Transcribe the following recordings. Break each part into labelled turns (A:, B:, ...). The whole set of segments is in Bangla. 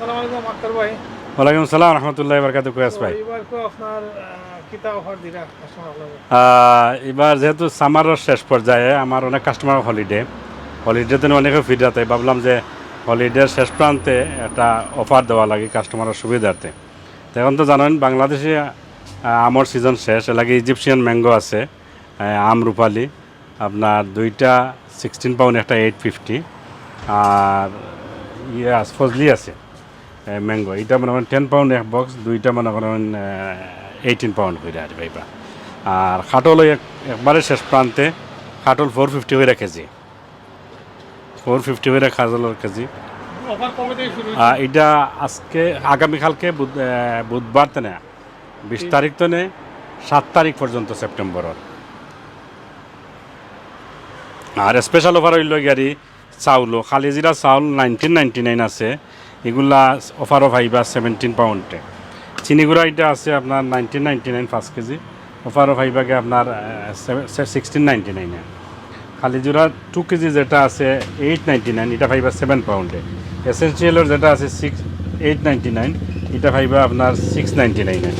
A: সালাম আলাইকুম আক্তার ভাই।
B: ওয়ালাইকুম সালাম রহমতুল্লাহ বরকাত কুয়াস ভাই।
A: এবার কো আপনার আহ, কিতা অফার দিরা কাস্টমার আপনার
B: আহ, এবার যেহেতু সামারের শেষ পর্যায়ে আমার অনেক কাস্টমার হলিডে হলিডেতে অনেকে ফিরে তাই ভাবলাম যে হলিডের শেষ প্রান্তে একটা অফার দেওয়া লাগে কাস্টমারের সুবিধার্থে। এখন তো জানেন বাংলাদেশে আমের সিজন শেষ লাগে ইজিপশিয়ান ম্যাঙ্গো আছে আম রূপালি। আপনার দুইটা সিক্সটিন পাউন্ড একটা এইট ফিফটি আর ইয়ে ফজলি আছে। ম্যাঙ্গো এটা মনে করেন টেন পাউন্ড এক বক্স দুইটা মনে করেন এইটিন পাউন্ড করে আর পাইবা আর খাটল একবারে শেষ প্রান্তে খাটল ফোর ফিফটি করে কেজি ফোর ফিফটি করে খাটলের কেজি এটা আজকে আগামীকালকে বুধবার তেনে বিশ তারিখ তেনে সাত তারিখ পর্যন্ত সেপ্টেম্বরের আর স্পেশাল অফার হইল গাড়ি চাউল। খালি জিরা চাউল নাইনটিন নাইনটি নাইন আছে। এগুলা অফারও ভাইবা সেভেন্টিন পাউন্ডে চিনিগুড়া এটা আছে আপনার নাইনটিন নাইনটি নাইন পাঁচ কেজি। অফারও ভাইবাকে আপনার সিক্সটিন নাইনটি নাইনে খালিজুরা টু কেজি যেটা আছে এইট নাইনটি নাইন এটা ভাইবা সেভেন পাউন্ডে এসেন্সিয়ালের যেটা আছে সিক্স এইট নাইনটি নাইন এটা ভাইবা আপনার সিক্স নাইনটি নাইনে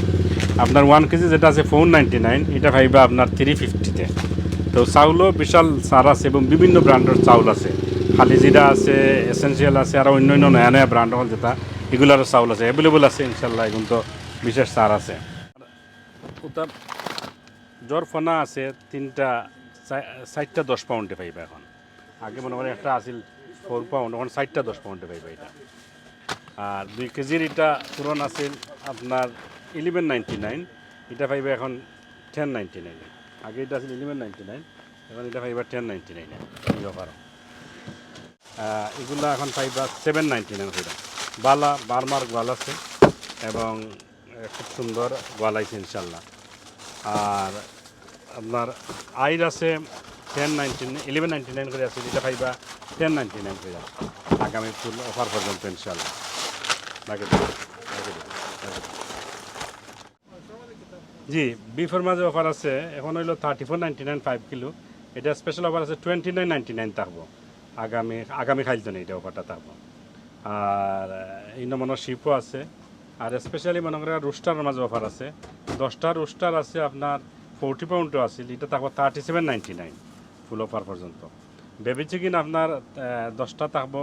B: আপনার ওয়ান কেজি যেটা আছে ফোর নাইনটি নাইন এটা ভাইবা আপনার থ্রি ফিফটিতে তো চাউলও বিশাল সার আছে এবং বিভিন্ন ব্র্যান্ডের চাউল আছে। খালি জিরা আছে এসেন্সিয়াল আছে আর অন্য অন্য নয়া নয়া ব্র্যান্ড হল যেটা এগুলারও চাউল আছে অ্যাভেলেবল আছে, ইনশাল্লাহ এখন তো বিশেষ সার আছে। জ্বর ফনা আছে, তিনটা চারটা দশ পাউন্ডে পাইবা এখন। আগে মনে করেন একটা আছিল ফোর পাউন্ড এখন চারটা দশ পাউন্ডে পাইবা এটা। আর দুই কেজির এটা পুরন আছিল আপনার ইলেভেন নাইনটি নাইন এটা পাইবা এখন টেন নাইনটি নাইনে আগে এটা আছিল ইলেভেন নাইনটি নাইন এখন এটা পাইবা টেন নাইনটি নাইনে নিব পারো এগুলা এখন পাইবা সেভেন নাইনটি নাইন বালা, বারমার গোয়াল আছে এবং খুব সুন্দর গোয়াল আছে ইনশাল্লাহ আর আপনার আইর আছে ten ninety eleven ninety nine করে আছে এটা পাইবা টেন নাইনটি নাইন করে আগামী ফুল অফার পর্যন্ত ইনশাল্লাহ রাখে জি, বিফের মাঝে অফার আছে। এখন হইল thirty four ninety nine five kilo. এটা স্পেশাল অফার আছে টোয়েন্টি নাইন নাইনটি নাইন থাকব। আগামী আগামী খাইল তো এটা অফারটা থাকব আর এই মনে শিপও আছে। আর স্পেশালি মনে করেন রুস্টারের মাঝে অফার আছে। দশটা রুস্টার আছে আপনার ফোরটি পাউন্ডও আছে। এটা থাকব thirty seven ninety nine full offer পর্যন্ত। বেবি চিকেন আপনার দশটা থাকব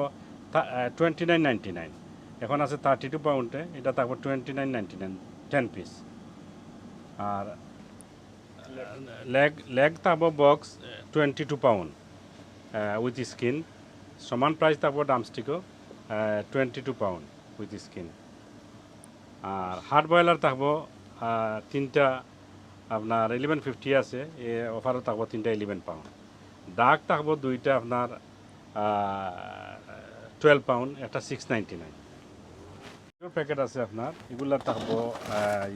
B: টোয়েন্টি নাইন নাইনটি নাইন এখন আছে থার্টি টু পাউন্ডে এটা থাকব twenty nine ninety nine ten piece আর লেগ লেগ থাকব box twenty two pound with skin সমান প্রাইস থাকব ডামস্টিকও twenty two pound with skin R hard boiler থাকব আহ, তিনটা আপনার ইলেভেন ফিফটি আছে এ অফারও থাকব তিনটা ইলেভেন পাউন্ড ডাক থাকব দুইটা আপনার টুয়েলভ পাউন্ড একটা সিক্স নাইনটি নাইন প্যাকেট আছে আপনার এগুলা থাকব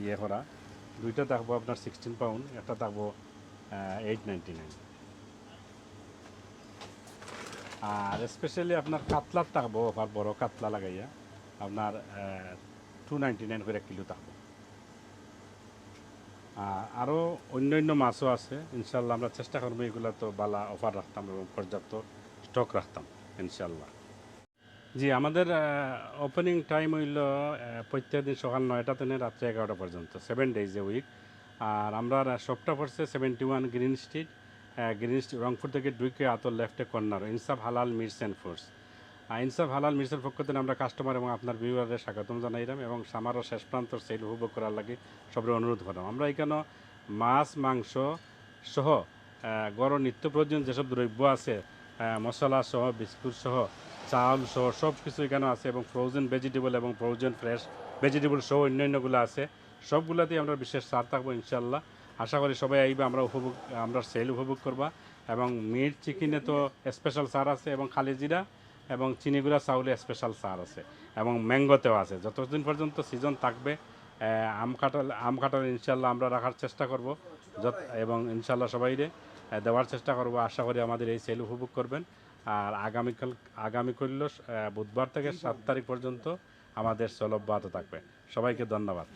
B: ইয়ে করা। দুইটা থাকব আপনার সিক্সটিন পাউন্ড একটা থাকব এইট নাইনটি নাইন আর স্পেশালি আপনার কাতলার থাকব, অফার বড় কাতলা লাগাইয়া, আপনার টু নাইনটি নাইন করে কিলো থাকব। আরও অন্য অন্য মাছও আছে, ইনশাল্লাহ আমরা চেষ্টা করব এগুলো তো বালা অফার রাখতাম এবং পর্যাপ্ত স্টক রাখতাম, ইনশাল্লাহ। জি, আমাদের ওপেনিং টাইম হইল প্রত্যেক দিন সকাল নয়টা থেকে রাত্রে এগারোটা পর্যন্ত সেভেন ডেজ এ উইক আর আমরা শপটা পড়ছে seventy one green street green Rangpur থেকে ঢুকে আতর লেফটে কর্নার, ইনসাফ হালাল মিটস অ্যান্ড ফুডস ইনসাফ হালাল মিটসের পক্ষ থেকে আমরা কাস্টমার এবং আপনার ভিউয়ারদের স্বাগতম জানাইলাম এবং সামারও শেষ প্রান্তর সেল উপভোগ করার লাগে সবরে অনুরোধ করলাম। আমরা এখানে মাছ, মাংস সহ গড় নিত্য প্রয়োজনীয় যেসব দ্রব্য আছে মশলা সহ, বিস্কুট সহ, চাউল সহ সব কিছু এখানে আছে এবং ফ্রোজেন ভেজিটেবল এবং ফ্রোজেন ফ্রেশ ভেজিটেবল সহ অন্যান্যগুলো আছে। সবগুলোতেই আমরা বিশেষ ছাড় থাকব ইনশাল্লাহ আশা করি সবাই আইবে, আমরা উপভোগ আমরা সেল উপভোগ করবা। এবং মিট চিকেনে তো স্পেশাল সার আছে এবং খালি জিরা এবং চিনিগুড়া চাউলে স্পেশাল সার আছে এবং ম্যাঙ্গোতেও আছে। যতদিন পর্যন্ত সিজন থাকবে আম কাঁঠাল আম কাঁঠাল ইনশাল্লাহ আমরা রাখার চেষ্টা করব। যত এবং ইনশাল্লাহ সবাইরে দেওয়ার চেষ্টা করব। আশা করি আমাদের এই সেল উপভোগ করবেন। আর আগামীকাল আগামী করল বুধবার থেকে সাত তারিখ পর্যন্ত আমাদের সলভ থাকবে। সবাইকে ধন্যবাদ।